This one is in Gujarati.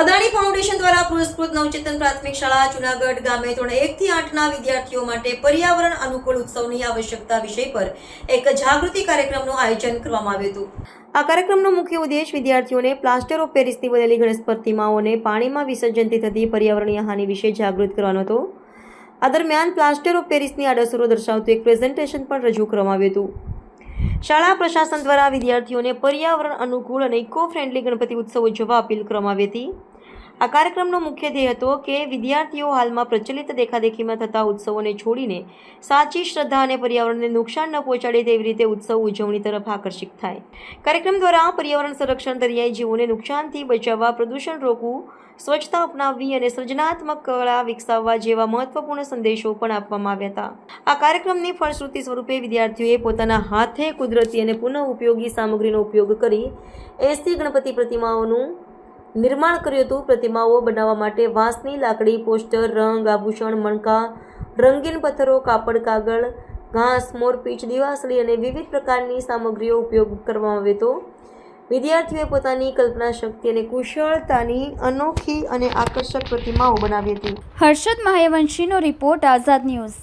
અદાણી ફાઉન્ડેશન દ્વારા પુરસ્કૃત નવચેતન પ્રાથમિક શાળા, જુનાગઢ ગામે ધોરણ એકથી આઠના વિદ્યાર્થીઓ માટે પર્યાવરણ અનુકૂળ ઉત્સવની આવશ્યકતા વિષય પર એક જાગૃતિ કાર્યક્રમનું આયોજન કરવામાં આવ્યું હતું. આ કાર્યક્રમનો મુખ્ય ઉદ્દેશ વિદ્યાર્થીઓને પ્લાસ્ટર ઓફ પેરિસની બનેલી ગણેશ પ્રતિમાઓને પાણીમાં વિસર્જનથી થતી પર્યાવરણીય હાનિ વિશે જાગૃત કરવાનો હતો. આ દરમિયાન પ્લાસ્ટર ઓફ પેરિસની આડઅસરો દર્શાવતું એક પ્રેઝન્ટેશન પણ રજૂ કરવામાં આવ્યું હતું. શાળા પ્રશાસન દ્વારા વિદ્યાર્થીઓને પર્યાવરણ અનુકૂળ અને ઇકો ફ્રેન્ડલી ગણપતિ ઉત્સવ ઉજવવા અપીલ કરવામાં આવી હતી. આ કાર્યક્રમનો મુખ્ય ધ્યેય હતો કે વિદ્યાર્થીઓ હાલમાં પ્રચલિત દેખાદેખીમાં થતા ઉત્સવોને છોડીને સાચી શ્રદ્ધા અને પર્યાવરણને નુકસાન ન પહોંચાડે તેવી રીતે ઉત્સવ ઉજવણી તરફ આકર્ષિત થાય. કાર્યક્રમ દ્વારા પર્યાવરણ સંરક્ષણ દરિયાઈ જીવોને નુકસાનથી બચાવવા, પ્રદૂષણ રોકવું, સ્વચ્છતા અપનાવવી અને સર્જનાત્મક કળા વિકસાવવા જેવા મહત્વપૂર્ણ સંદેશો પણ આપવામાં આવ્યા હતા. આ કાર્યક્રમની ફળશ્રુતિ સ્વરૂપે વિદ્યાર્થીઓએ પોતાના હાથે કુદરતી અને પુનઃ ઉપયોગી સામગ્રીનો ઉપયોગ કરી એસી ગણપતિ પ્રતિમાઓનું નિર્માણ કર્યું હતું. પ્રતિમાઓ બનાવવા માટે વાંસની લાકડી, પોસ્ટર, રંગ, આભૂષણ, મણકા, રંગીન પથ્થરો, કાપડ, કાગળ, ઘાસ મોરપીંછ દિવાસળી અને વિવિધ પ્રકારની સામગ્રીઓ ઉપયોગ કરવામાં આવ્યો હતો. વિદ્યાર્થીઓએ પોતાની કલ્પના શક્તિ અને કુશળતાની અનોખી અને આકર્ષક પ્રતિમાઓ બનાવી હતી. હર્ષદ મહાયવંશીનો રિપોર્ટ આઝાદ ન્યૂઝ.